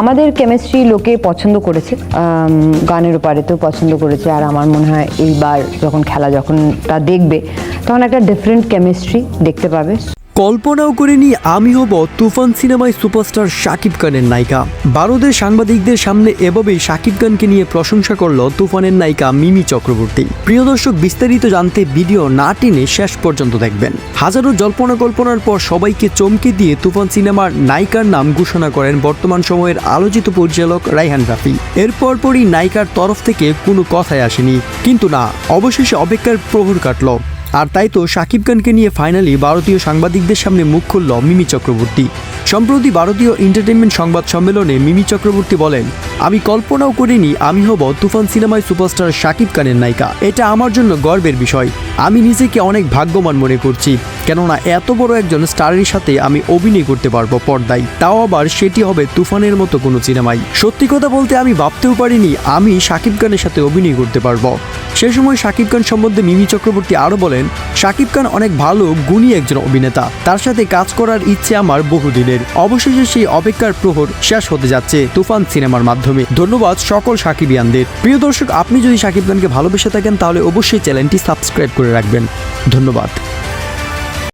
আমাদের কেমিস্ট্রি লোকে পছন্দ করেছে গানের তো পছন্দ করেছে। আর আমার মনে হয় এইবার যখন খেলা যখন তা দেখবে, তখন একটা ডিফারেন্ট কেমিস্ট্রি দেখতে পাবে। কল্পনাও করিনি আমি হব তুফান সিনেমায় সুপারস্টার শাকিব খানের নায়িকা। ভারতের সাংবাদিকদের সামনে এভাবেই শাকিব খানকে নিয়ে প্রশংসা করল তুফানের নায়িকা মিমি চক্রবর্তী। প্রিয় দর্শক, বিস্তারিত জানতে ভিডিও না টেনে শেষ পর্যন্ত দেখবেন। হাজারো জল্পনা কল্পনার পর সবাইকে চমকে দিয়ে তুফান সিনেমার নায়িকার নাম ঘোষণা করেন বর্তমান সময়ের আলোচিত পরিচালক রাইহান রাফি। এরপর পরই নায়িকার তরফ থেকে কোনো কথাই আসেনি। কিন্তু না, অবশেষে অপেক্ষার প্রহর কাটল। আর তাই তো শাকিব খানকে নিয়ে ফাইনালি ভারতীয় সাংবাদিকদের সামনে মুখ খুলল মিমি চক্রবর্তী। সম্প্রতি ভারতীয় এন্টারটেনমেন্ট সংবাদ সম্মেলনে মিমি চক্রবর্তী বলেন, আমি কল্পনাও করিনি আমি হব তুফান সিনেমায় সুপারস্টার শাকিব খানের নায়িকা। এটা আমার জন্য গর্বের বিষয়। আমি নিজেকে অনেক ভাগ্যবান মনে করছি, কেননা এত বড় একজন স্টারের সাথে আমি অভিনয় করতে পারব পর্দায়। তাও আবার সেটি হবে তুফানের মতো কোনো সিনেমায়। সত্যি কথা বলতে আমি ভাবতেও পারিনি আমি শাকিব খানের সাথে অভিনয় করতে পারব। সে সময় শাকিব খান সম্বন্ধে মিমি চক্রবর্তী আরও বলেন, শাকিব খান অনেক ভালো, গুণী একজন অভিনেতা। তার সাথে কাজ করার ইচ্ছে আমার বহুদিনের। অবশেষে সেই অপেক্ষার প্রহর শেষ হতে যাচ্ছে তুফান সিনেমার মাধ্যমে। ধন্যবাদ সকল সাকিবিয়ানদের প্রিয় দর্শক, আপনি যদি শাকিব খানকে ভালোবেসে থাকেন, তাহলে অবশ্যই চ্যানেলটি সাবস্ক্রাইব করে রাখবেন। ধন্যবাদ।